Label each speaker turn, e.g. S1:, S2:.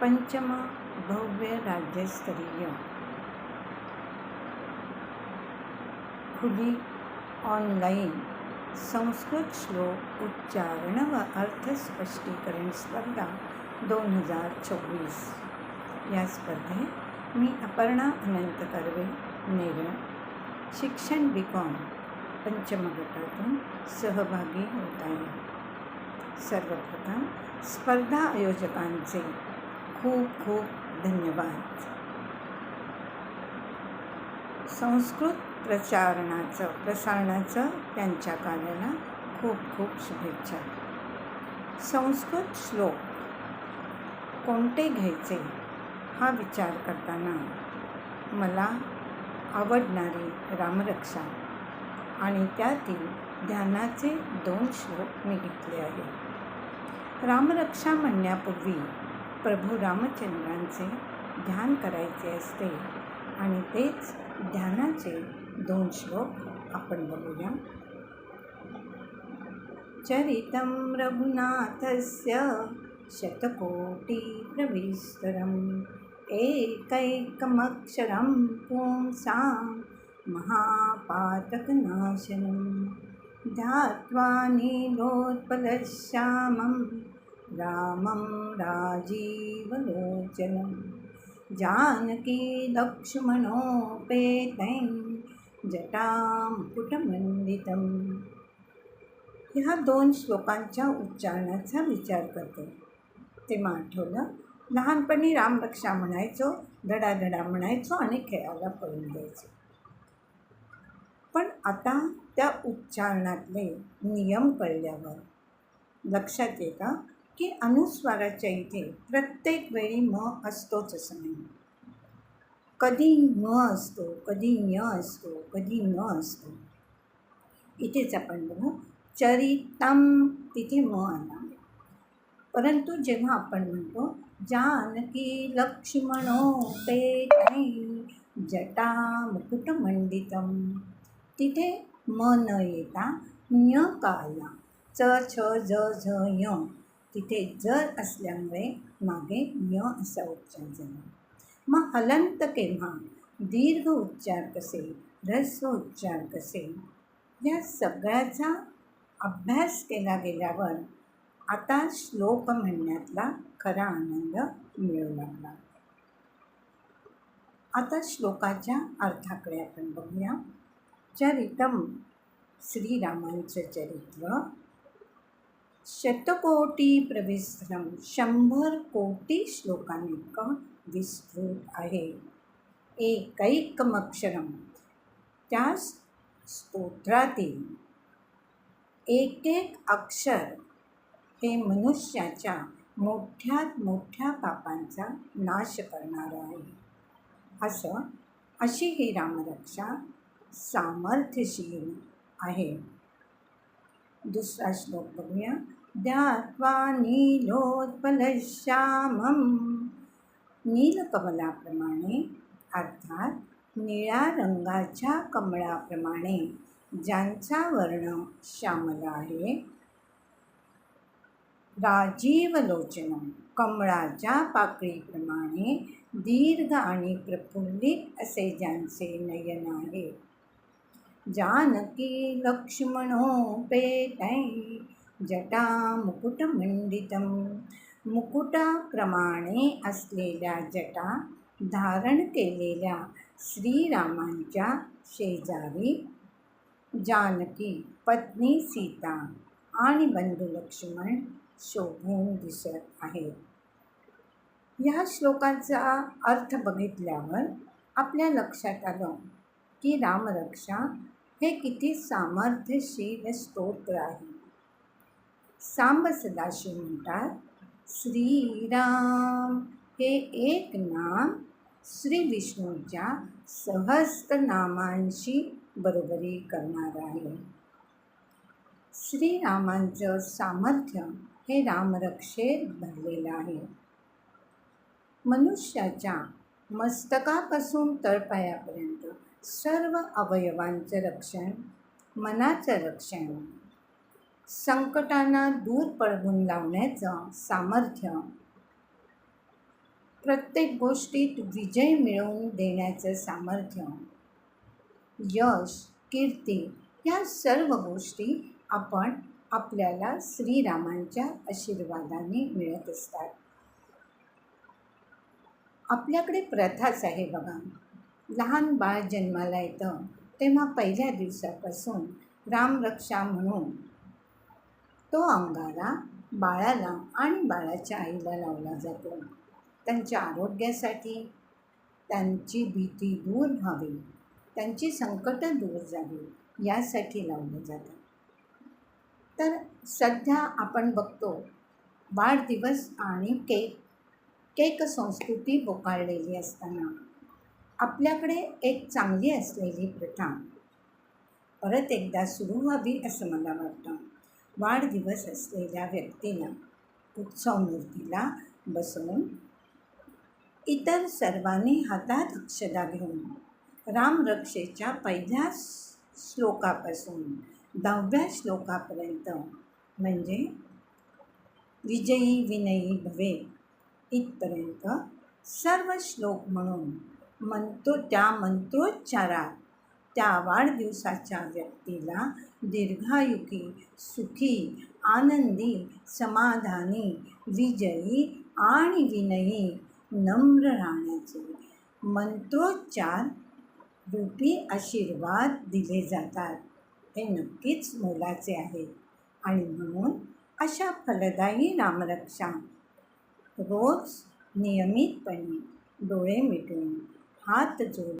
S1: पंचम भव्य राज्यस्तरीय। खुली ऑनलाईन संस्कृत श्लोक उच्चारण व अर्थ स्पष्टीकरण स्पर्धा दोन हजार चोवीस. या स्पर्धेत मी अपर्णा अनंत कर्वे नेरळ शिक्षण बी कॉम पंचम गटातून सहभागी होत आहे. सर्वप्रथम स्पर्धा आयोजकांचे खूप खूप धन्यवाद. संस्कृत प्रचारणाचं प्रसारणाचं त्यांच्या कार्याला खूप खूप शुभेच्छा. संस्कृत श्लोक कोणते घ्यायचे? हा विचार करताना मला आवडणारी रामरक्षा आणि त्यातील ध्यानाचे दोन श्लोक मी घेतले आहे रामरक्षा म्हणण्यापूर्वी प्रभू रामचंद्रांचे ध्यान करायचे असते आणि तेच ध्यानाचे दोन श्लोक आपण बघूया. चरितं रघुनाथस्य शतकोटिप्रविस्तरम् एकैकमक्षरं पुंसां महापातकनाशनं ध्यात्वा नीलोत्पलश्यामं रामं राजीवलोचनं। जानकी लक्ष्मणोपेतं जटामुकुटमण्डितं ह्या दोन श्लोकांच्या उच्चारणाचा विचार करते. तेव्हा आठवलं लहानपणी रामरक्षा म्हणायचो धडाधडा म्हणायचो आणि खेळायला पळून द्यायचो पण आता त्या उच्चारणातले नियम कळल्यावर लक्षात येतं की अनुस्वाराच्या इथे प्रत्येक वेळी म असतोच असं नाही. कधी म असतो कधी ञ असतो कधी न असतो. इथेच आपण बघू चरितम तिथे म आला. परंतु जेव्हा आपण म्हणतो जानकी लक्ष्मणो ते जटा मुकुटमंडितम तिथे म न येता ञ का आला च छ ज झ य तिथे जर असल्यामुळे मागे य असा उच्चार झाला. मग हलंत केव्हा दीर्घ उच्चार कसे ह्रस्व उच्चार कसे या सगळ्याचा अभ्यास केला गेल्यावर आता श्लोक म्हणण्यातला खरा आनंद मिळू लागला. आता श्लोकाच्या अर्थाकडे आपण बघूया. चरितम श्रीरामांचं चरित्र शतकोटी प्रविस्तरम शंभर कोटी श्लोकांइतकं विस्तृत आहे. एकैकमक्षरम त्या स्तोत्रातील एक एक अक्षर हे मनुष्याच्या मोठ्यात मोठ्या पापांचा नाश करणारं आहे. असं अशी ही रामरक्षा सामर्थ्यशील आहे. दुसरा श्लोक बघूया. ध्यात्वा नीलोत्पलश्यामं नीलकमलाप्रमाणे अर्थात निळ्या रंगाच्या कमळाप्रमाणे ज्यांचा वर्ण श्यामल आहे राजीवलोचनम. कमळाच्या पाकळीप्रमाणे दीर्घ आणि प्रफुल्लित असे ज्यांचे नयन आहे. जानकी लक्ष्मणोपेतै जटामुकुटमंडितं मुकुटाप्रमाणे असलेल्या जटा धारण केलेल्या श्रीरामांच्या शेजारी जानकी पत्नी सीता आणि बंधू लक्ष्मण शोभून दिसत आहेत. ह्या श्लोकाचा अर्थ बघितल्यावर आपल्या लक्षात आलं की रामरक्षा हे किती सामर्थ्यशील स्तोत्र आहे. सांब सदाशिव म्हणतात. श्रीराम हे एक नाम श्री विष्णूच्या सहस्त्र नामांशी बरोबरी करणार आहे. श्रीरामांचं सामर्थ्य हे रामरक्षेत भरलेलं आहे. मनुष्याच्या मस्तकापासून तळपायापर्यंत सर्व अवयवांचं रक्षण मनाचं रक्षण संकटांना दूर पळवून लावण्याचं सामर्थ्य. प्रत्येक गोष्टीत विजय मिळवून देण्याचं सामर्थ्य. यश कीर्ती या सर्व गोष्टी आपण आपल्याला श्रीरामांच्या आशीर्वादाने मिळत असतात. आपल्याकडे प्रथाच आहे बघा. लहान बाळ जन्माला येतं तेव्हा पहिल्या दिवसापासून रामरक्षा म्हणून तो अंगारा बाळाला आणि बाळाच्या आईला लावला जातो. त्यांच्या आरोग्यासाठी त्यांची भीती दूर व्हावी त्यांची संकटं दूर जावी यासाठी लावलं जातं. तर सध्या आपण बघतो वाढदिवस आणि केक केक संस्कृती बोकाळलेली असताना आपल्याकडे एक चांगली असलेली प्रथा. परत एकदा सुरू व्हावी असं मला वाटतं. वाढदिवस असलेल्या व्यक्तीला उत्सव मूर्तीला बसवून इतर सर्वांनी हातात अक्षदा घेऊन रामरक्षेच्या पहिल्या श्लोकापासून दहाव्या श्लोकापर्यंत म्हणजे विजयी विनयी भवे इथपर्यंत सर्व श्लोक म्हणून मंत्रो त्या मंत्रोच्चारात त्या वाढदिवसाच्या व्यक्तीला दीर्घायुकी सुखी आनंदी समाधानी विजयी आणि विनयी नम्र राहण्याचे मंत्रोच्चार रूपी आशीर्वाद दिले जातात. हे नक्कीच मोलाचे आहे. आणि म्हणून अशा फलदायी रामरक्षा रोज नियमितपणे डोळे मिटून हात जोडून